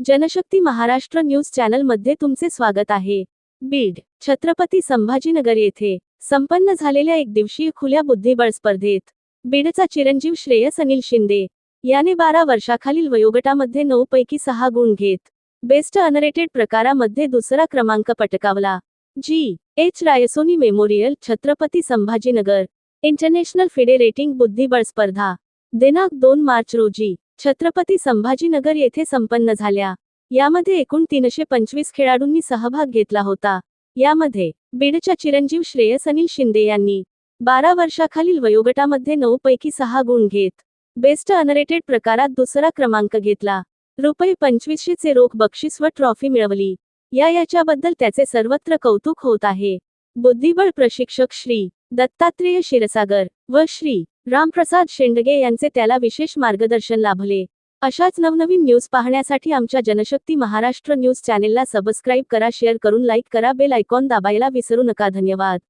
Janshakti Maharashtra news चॅनलमध्ये तुमचे स्वागत आहे. बीड छत्रपती संभाजीनगर येथे संपन्न झालेल्या एक दिवसीय खुल्या बुद्धिबळ स्पर्धेत बीडचा चिरंजीव श्रेयस अनिल शिंदे याने बारा वर्षाखालील वयोगटामध्ये नऊ पैकी सहा गुण घेत बेस्ट अनरेटेड प्रकारामध्ये दुसरा क्रमांक पटकावला. G. H. Raisoni memorial Chhatrapati Sambhajinagar international FIDE rating बुद्धिबळ स्पर्धा दिनांक दोन मार्च रोजी छत्रपती संभाजीनगर येथे संपन्न झाल्या. यामध्ये एकूण तीनशे पंचवीस खेळाडूंनी सहभाग घेतला होता. यामध्ये बीडच्या चिरंजीव श्रेयस अनिल शिंदे यांनी बारा वर्षाखालील वयोगटामध्ये नऊ पैकी सहा गुण घेत बेस्ट अनरेटेड प्रकारात दुसरा क्रमांक घेतला. रुपये पंचवीसशेचे रोख बक्षीस व ट्रॉफी मिळवली. या याच्याबद्दल त्याचे सर्वत्र कौतुक होत आहे. बुद्धिबळ प्रशिक्षक श्री दत्तात्रेय क्षीरसागर व श्री रामप्रसाद शेंडगे यांचे त्याला विशेष मार्गदर्शन लाभले. अशाच नवनवीन न्यूज पाहण्यासाठी आमच्या जनशक्ती महाराष्ट्र न्यूज चॅनेलला सबस्क्राईब करा शेअर करून लाईक करा बेल आयकॉन दाबायला विसरू नका. धन्यवाद.